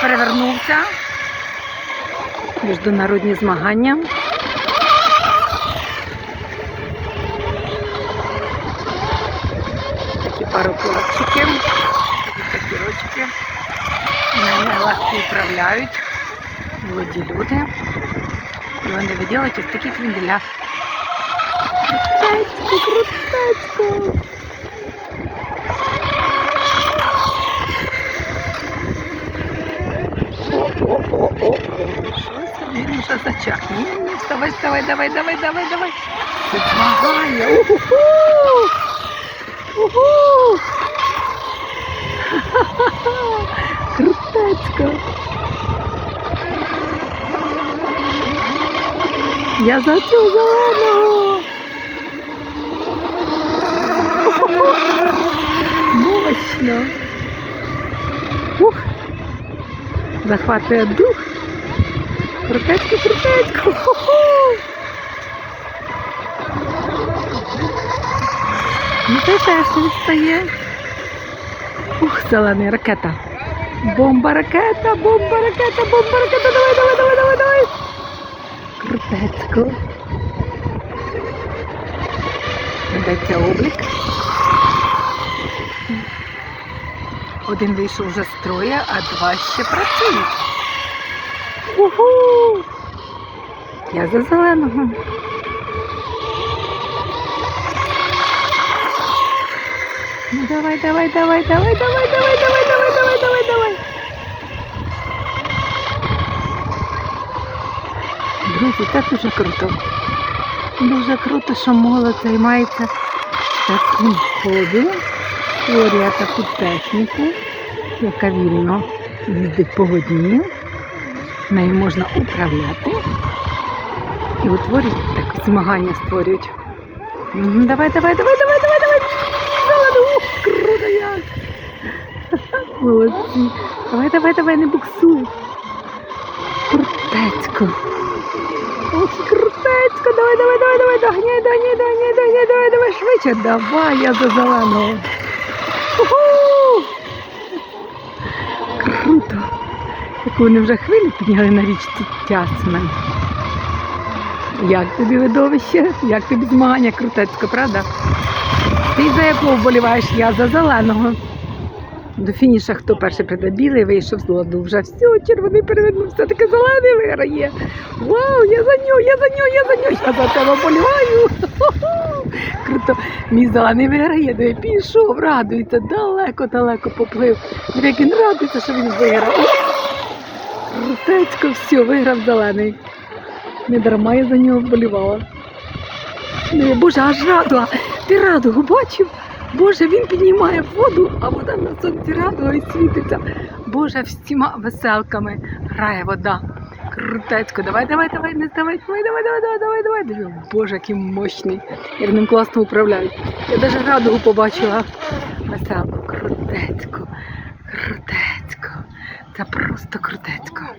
перевернувся. Міжнародні змагання. Такі пару пароплавчики, такі рочки. Ними легко управляють. Молоді люди. І вони виділять ось такі кренделя. Крутецько, крутецько. О-о-о-о-о. Щось він вже зачах. Ні, ні, вставай, вставай, давай, давай, давай, давай. Це змагання. Уху! Уху! Ха-ха-ха! Крутецько. Я за цього зеленого. Уху! Мощно. Ух. Захватує дух. Крутецько. Ху-ху. Ну ти теж не відстає. Ух, зелена ракета. Бомба ракета, бомба ракета, бомба ракета. Давай, давай, давай, давай, давай. Крутецько. Ведеться облік. Один вийшов вже з строя, а два ще працюють. Уху! Я за зеленого. Ну давай, давай, давай, давай, давай, давай, давай, давай, давай, давай, давай. Друзі, це дуже круто. Дуже круто, що молодь займається таким хобі, створює таку техніку, яка вільно їздить по воді. Нею можна управляти і утворюють так змагання створюють. Давай, давай, давай, давай, давай, давай. Ух, круто як. Молодці. Давай, давай, давай, не буксуй. Крутецько. Ох, крутецько, давай, давай, давай, давай, доганяй, доганяй, доганяй, доганяй, давай, давай, швидше, давай, я за зеленого. Круто. Яку вони вже хвилю підняли на річці Тясмен. Як тобі видовище? Як тобі змагання крутецько, правда? Ти за якого вболіваєш? Я за зеленого. До фініша хто перший прийде білий, вийшов з ладу. Вже все, червоний перевернувся, таке зелений виграє. Вау, я за нього, я за нього, я за нього, я за тебе вболіваю. Круто. Мій зелений виграє, де пішов, радується, далеко-далеко поплив. Як він радується, що він виграв. Крутецько, все, виграв зелений. Не дарма я за нього вболівала. Ну, Боже, аж радуга. Ти радугу бачив? Боже, він піднімає воду, а вода на сонці радуга і світиться. Боже, всіма веселками грає вода. Крутецько, давай, давай, давай, не здавай, давай, давай, давай, давай, давай, давай. Диви, Боже, який мощний. Як ним класно управляють. Я навіть радугу побачила. Веселку, крутецько, крутецько. Просто крутецько.